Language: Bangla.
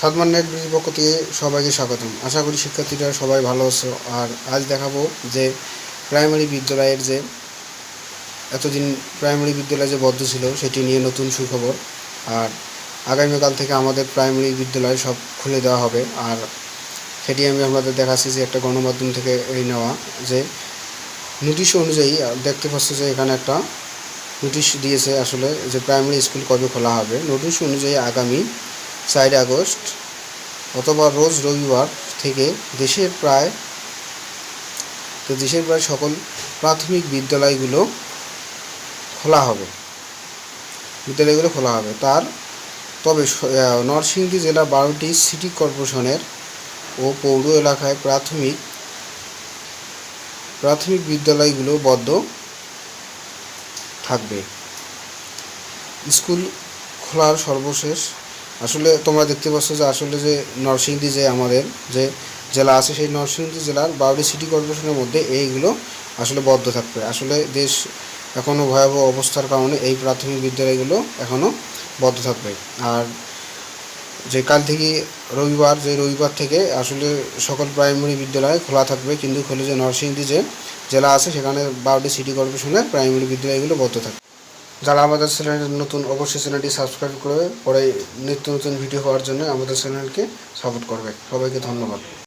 সাদমান নেট ব্রিজের পক্ষ থেকে সবাইকে স্বাগতম। আশা করি শিক্ষার্থীরা সবাই ভালো আছো। আর আজ দেখাবো যে প্রাইমারি বিদ্যালয়ের যে এতদিন প্রাইমারি বিদ্যালয় যে বদ্ধ ছিল, সেটি নিয়ে নতুন সুখবর। আর আগামীকাল থেকে আমাদের প্রাইমারি বিদ্যালয় সব খুলে দেওয়া হবে। আর সেটি আমি আপনাদের দেখাচ্ছি যে একটা গণমাধ্যম থেকে এই নেওয়া যে নোটিশ অনুযায়ী দেখতে পাচ্ছি যে এখানে একটা নোটিশ দিয়েছে আসলে যে প্রাইমারি স্কুল কবে খোলা হবে। নোটিশ অনুযায়ী আগামী চার আগস্ট অথবা রোজ রবিবার থেকে দেশের প্রায় তো দেশের প্রায় সকল প্রাথমিক বিদ্যালয়গুলো খোলা হবে। বিদ্যালয়গুলো খোলা হবে। তার তবে নরসিংদী জেলার বারোটি সিটি কর্পোরেশনের ও পৌর এলাকায় প্রাথমিক প্রাথমিক বিদ্যালয়গুলো বদ্ধ থাকবে। স্কুল খোলার সর্বশেষ আসলে তোমরা দেখতে পাচ্ছ যে আসলে যে নরসিংদী যে আমাদের যে জেলা আছে, সেই নরসিংদী জেলার বারোটি সিটি কর্পোরেশনের মধ্যে এইগুলো আসলে বদ্ধ থাকবে। আসলে দেশ এখনও ভয়াবহ অবস্থার কারণে এই প্রাথমিক বিদ্যালয়গুলো এখনও বদ্ধ থাকবে। আর যে কাল থেকে রবিবার, যে রবিবার থেকে আসলে সকল প্রাইমারি বিদ্যালয় খোলা থাকবে, কিন্তু খোলে যে নরসিংদী যে জেলা আছে, সেখানে বারোটি সিটি কর্পোরেশনের প্রাইমারি বিদ্যালয়গুলো বদ্ধ থাকবে। যারা আমাদের চ্যানেলে নতুন, অবশ্যই চ্যানেলটি সাবস্ক্রাইব করে, পরে নিত্য নতুন ভিডিও হওয়ার জন্য আমাদের চ্যানেলকে সাপোর্ট করবে। সবাইকে ধন্যবাদ।